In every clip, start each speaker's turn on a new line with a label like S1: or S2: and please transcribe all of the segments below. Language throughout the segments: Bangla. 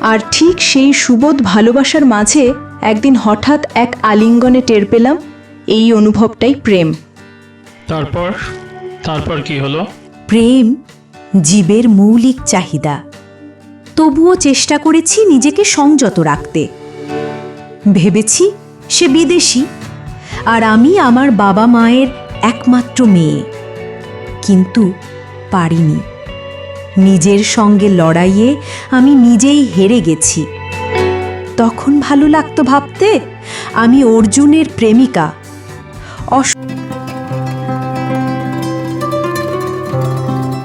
S1: আর ঠিক সেই সুবোধ ভালোবাসার মাঝে একদিন হঠাৎ এক আলিঙ্গনে টের পেলাম এই অনুভবটাই প্রেম।
S2: তারপর? তারপর কি হলো?
S3: প্রেম জীবের মৌলিক চাহিদা। তবুও চেষ্টা করেছি নিজেকে সংযত রাখতে। ভেবেছি সে বিদেশি আর আমি আমার বাবা মায়ের একমাত্র মেয়ে। কিন্তু পারিনি। নিজের সঙ্গে লড়াইয়ে আমি নিজেই হেরে গেছি। তখন ভালো লাগতো ভাবতে আমি অর্জুনের প্রেমিকা। অস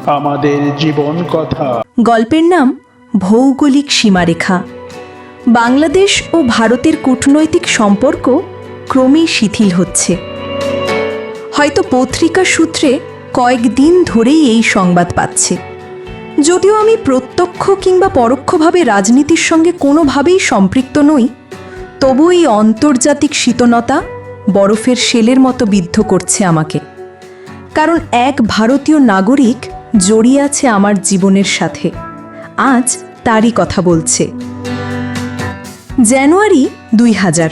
S4: আমাদের জীবন কথা।
S1: গল্পের নাম ভৌগোলিক সীমারেখা। বাংলাদেশ ও ভারতের কূটনৈতিক সম্পর্ক ক্রমেই শিথিল হচ্ছে। হয়তো পত্রিকা সূত্রে কয়েকদিন ধরেই এই সংবাদ পাচ্ছে। যদিও আমি প্রত্যক্ষ কিংবা পরোক্ষভাবে রাজনীতির সঙ্গে কোনোভাবেই সম্পৃক্ত নই, তবু এই আন্তর্জাতিক শীতনতা বরফের শেলের মতো বিদ্ধ করছে আমাকে। কারণ এক ভারতীয় নাগরিক জড়িয়ে আছে আমার জীবনের সাথে। আজ তারই কথা বলছে। জানুয়ারি দুই হাজার।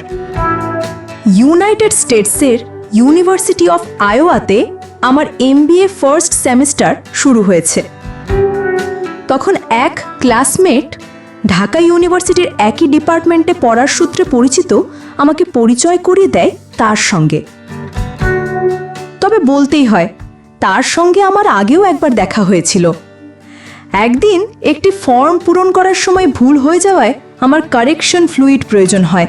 S1: ইউনাইটেড স্টেটসের ইউনিভার্সিটি অফ আয়োয়াতে আমার এমবিএ ফার্স্ট সেমিস্টার শুরু হয়েছে। তখন এক ক্লাসমেট ঢাকা ইউনিভার্সিটির একই ডিপার্টমেন্টে পড়ার সূত্রে পরিচিত আমাকে পরিচয় করিয়ে দেয় তার সঙ্গে। তবে বলতেই হয়, তার সঙ্গে আমার আগেও একবার দেখা হয়েছিল। একদিন একটি ফর্ম পূরণ করার সময় ভুল হয়ে যাওয়ায় আমার কারেকশন ফ্লুইড প্রয়োজন হয়।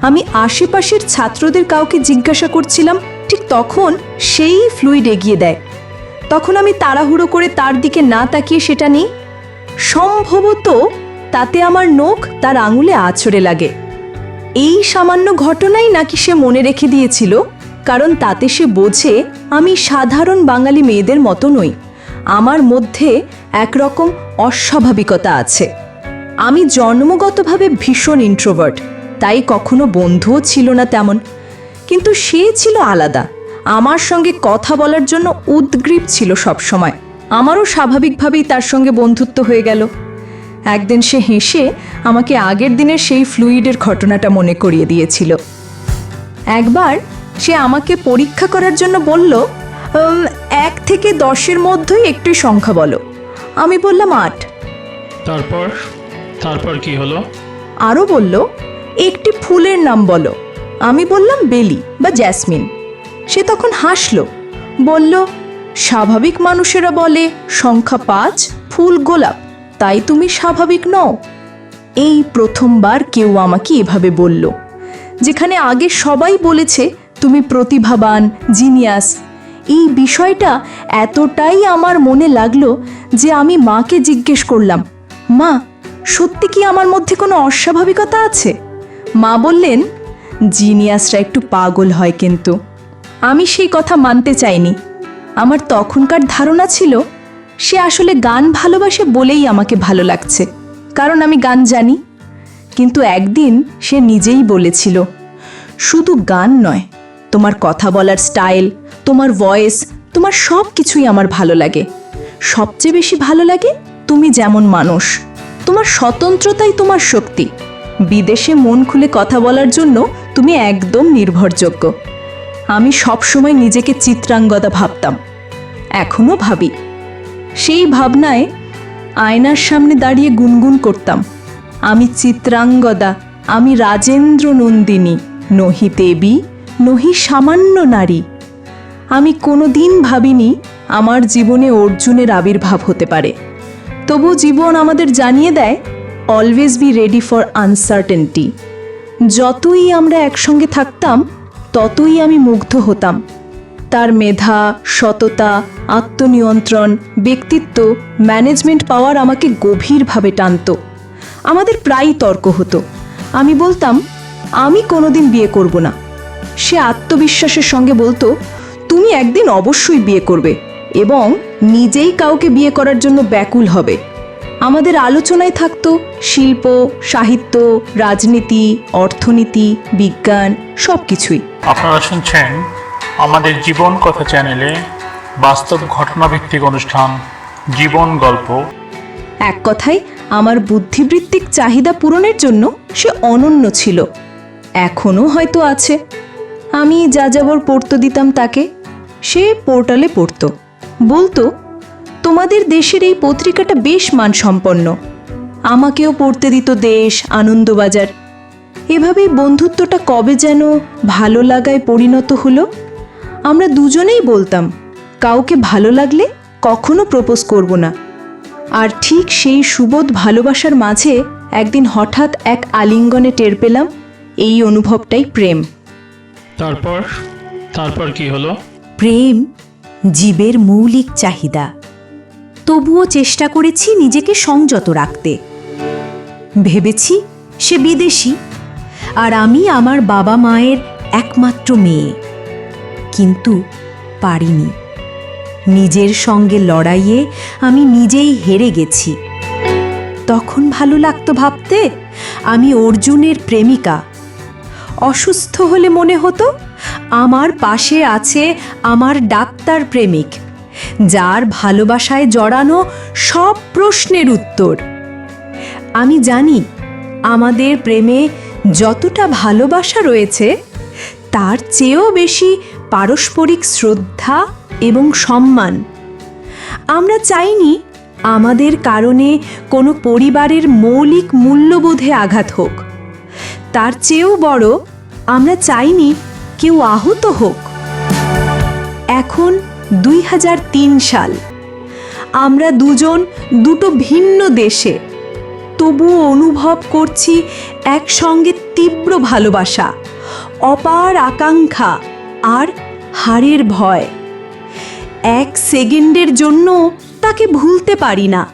S1: আমি আশেপাশের ছাত্রদের কাউকে জিজ্ঞাসা করছিলাম, ঠিক তখন সেই ফ্লুইড এগিয়ে দেয়। তখন আমি তাড়াহুড়ো করে তার দিকে না তাকিয়ে সেটা নিই সম্ভবত তাতে আমার নখ তার আঙুলে আছড়ে লাগে। এই সামান্য ঘটনাই নাকি সে মনে রেখে দিয়েছিল, কারণ তাতে সে বোঝে আমি সাধারণ বাঙালি মেয়েদের মতো নই। আমার মধ্যে একরকম অস্বাভাবিকতা আছে। আমি জন্মগতভাবে ভীষণ ইন্ট্রোভার্ট তাই কখনো বন্ধুও ছিল না তেমন। কিন্তু সে ছিল আলাদা। আমার সঙ্গে কথা বলার জন্য উদ্গ্রীব ছিল সবসময়। আমারও স্বাভাবিকভাবেই তার সঙ্গে বন্ধুত্ব হয়ে গেল। একদিন সে হেসে আমাকে আগের দিনের সেই ফ্লুইডের ঘটনাটা মনে করিয়ে দিয়েছিল। একবার সে আমাকে পরীক্ষা করার জন্য বলল এক থেকে দশের মধ্যেই একটি সংখ্যা বলো। আমি বললাম আট।
S2: তারপর? তারপর কি হলো?
S1: আরও বলল একটি ফুলের নাম বলো। আমি বললাম বেলি বা জ্যাসমিন। সে তখন হাসলো বলল স্বাভাবিক মানুষেরা বলে, সংখ্যা পাঁচ, ফুল গোলাপ। তাই তুমি স্বাভাবিক নও। এই প্রথমবার কেউ আমাকে এভাবে বলল। যেখানে আগে সবাই বলেছে, তুমি প্রতিভাবান, জিনিয়াস। এই বিষয়টা এতটাই আমার মনে লাগল যে আমি মাকে জিজ্ঞেস করলাম, মা, সত্যি কি আমার মধ্যে কোনো অস্বাভাবিকতা আছে? মা বললেন, জিনিয়াসরা একটু পাগল হয় কিন্তু। আমি সেই কথা মানতে চাইনি। আমার তখনকার ধারণা ছিল, সে আসলে গান ভালোবাসে বলেই আমাকে ভালো লাগছে, কারণ আমি গান জানি। কিন্তু একদিন সে নিজেই বলেছিল, শুধু গান নয়, তোমার কথা বলার স্টাইল, তোমার ভয়েস, তোমার সব কিছুই আমার ভালো লাগে। সবচেয়ে বেশি ভালো লাগে তুমি যেমন মানুষ, তোমার স্বতন্ত্রতাই তোমার শক্তি। বিদেশে মন খুলে কথা বলার জন্য তুমি একদম নির্ভরযোগ্য। আমি সবসময় নিজেকে চিত্রাঙ্গদা ভাবতাম। এখনও ভাবি। সেই ভাবনায় আয়নার সামনে দাঁড়িয়ে গুনগুন করতাম। আমি চিত্রাঙ্গদা, আমি রাজেন্দ্র নন্দিনী, নহি দেবী, নহি সামান্য নারী। আমি কোনো দিন ভাবিনি আমার জীবনে অর্জুনের আবির্ভাব হতে পারে। তবু জীবন আমাদের জানিয়ে দেয় always be ready for uncertainty যতই আমরা একসঙ্গে থাকতাম ততই আমি মুগ্ধ হতাম। তার মেধা, সততা, আত্মনিয়ন্ত্রণ, ব্যক্তিত্ব ম্যানেজমেন্ট পাওয়ার আমাকে গভীরভাবে টানত। আমাদের প্রায়ই তর্ক হতো। আমি বলতাম, আমি কোনোদিন বিয়ে করব না। সে আত্মবিশ্বাসের সঙ্গে বলতো, তুমি একদিন অবশ্যই বিয়ে করবে এবং নিজেই কাউকে বিয়ে করার জন্য ব্যাকুল হবে। আমাদের আলোচনায় থাকতো শিল্প সাহিত্য রাজনীতি অর্থনীতি বিজ্ঞান সব কিছুই
S2: আপনারা শুনছেন আমাদের জীবন কথা চ্যানেলে বাস্তব ঘটনাভিত্তিক অনুষ্ঠান জীবন গল্প।
S1: এক কথায়
S5: আমার বুদ্ধিবৃত্তিক চাহিদা পূরণের জন্য সে অনন্য ছিল। এখনও হয়তো আছে। আমি যা যাবর পড়তে দিতাম তাকে সে পোর্টালে পড়তো। বলতো তোমাদের দেশের এই পত্রিকাটা বেশ মানসম্পন্ন। আমাকেও পড়তে দিত দেশ আনন্দবাজার। এভাবেই বন্ধুত্বটা কবে যেন ভালো লাগায় পরিণত হলো? আমরা দুজনেই বলতাম কাউকে ভালো লাগলে কখনো প্রপোজ করব না। আর ঠিক সেই সুবোধ ভালোবাসার মাঝে একদিন হঠাৎ এক আলিঙ্গনে টের পেলাম এই অনুভবটাই প্রেম।
S2: তারপর? তারপর কি হলো?
S1: প্রেম জীবের মৌলিক চাহিদা। তবুও চেষ্টা করেছি নিজেকে সংযত রাখতে। ভেবেছি সে বিদেশি আর আমি আমার বাবা মায়ের একমাত্র মেয়ে। কিন্তু পারিনি। নিজের সঙ্গে লড়াইয়ে আমি নিজেই হেরে গেছি। তখন ভালো লাগতো ভাবতে আমি অর্জুনের প্রেমিকা। অসুস্থ হলে মনে হতো, আমার পাশে আছে আমার ডাক্তার প্রেমিক। যার ভালোবাসায় জড়ানো সব প্রশ্নের উত্তর। আমি জানি, আমাদের প্রেমে যতটা ভালোবাসা রয়েছে, তার চেয়েও বেশি পারস্পরিক শ্রদ্ধা এবং সম্মান। আমরা চাইনি আমাদের কারণে কোনো পরিবারের মৌলিক মূল্যবোধে আঘাত হোক। তার চেয়েও বড়, আমরা চাইনি কেউ আহত হোক। এখন দুই হাজার তিন সাল। আমরা দুজন দুটো ভিন্ন দেশে। তবুও অনুভব করছি একসঙ্গে তীব্র ভালোবাসা, অপার আকাঙ্ক্ষা আর হারের ভয়। এক সেকেন্ডের জন্য তাকে ভুলতে পারি না।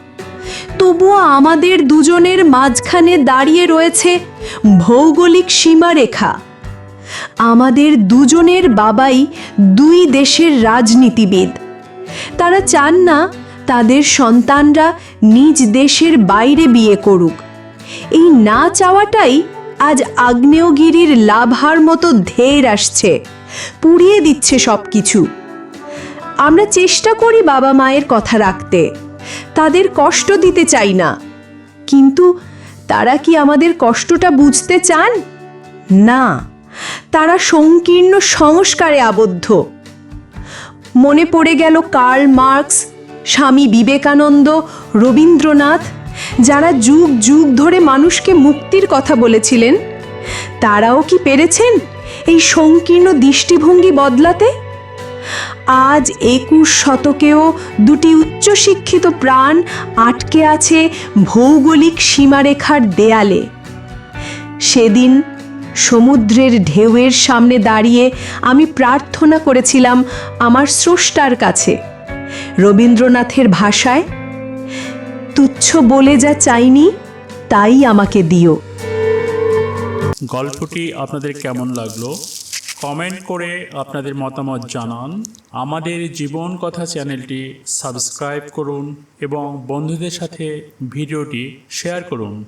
S1: তবুও আমাদের দুজনের মাঝখানে দাঁড়িয়ে রয়েছে ভৌগোলিক সীমারেখা। আমাদের দুজনের বাবাই দুই দেশের রাজনীতিবিদ। তারা চান না তাদের সন্তানরা নিজ দেশের বাইরে বিয়ে করুক। এই না চাওয়াটাই আজ আগ্নেয়গিরির লাভার মতো ধের আসছে, পুড়িয়ে দিচ্ছে সব কিছু আমরা চেষ্টা করি বাবা মায়ের কথা রাখতে, তাদের কষ্ট দিতে চাই না। কিন্তু তারা কি আমাদের কষ্টটা বুঝতে চান? না। তারা সংকীর্ণ সংস্কারে আবদ্ধ। মনে পড়ে গেল কার্ল মার্কস, স্বামী বিবেকানন্দ, রবীন্দ্রনাথ, যারা যুগ যুগ ধরে মানুষকে মুক্তির কথা বলেছিলেন। তারাও কি পেরেছেন এই সংকীর্ণ দৃষ্টিভঙ্গি বদলাতে? আজ একুশ শতকেও দুটি উচ্চশিক্ষিত প্রাণ আটকে আছে ভৌগোলিক সীমারেখার দেয়ালে। সেদিন সমুদ্রের ঢেউয়ের সামনে দাঁড়িয়ে আমি প্রার্থনা করেছিলাম আমার স্রষ্টার কাছে। রবীন্দ্রনাথের ভাষায়, তুচ্ছ বলে যা চাইনি, তাই আমাকে দিও।
S2: গল্পটি আপনাদের কেমন লাগল? কমেন্ট করে আপনাদের মতামত জানান। আমাদের জীবন কথা চ্যানেলটি সাবস্ক্রাইব করুন এবং বন্ধুদের সাথে ভিডিওটি শেয়ার করুন।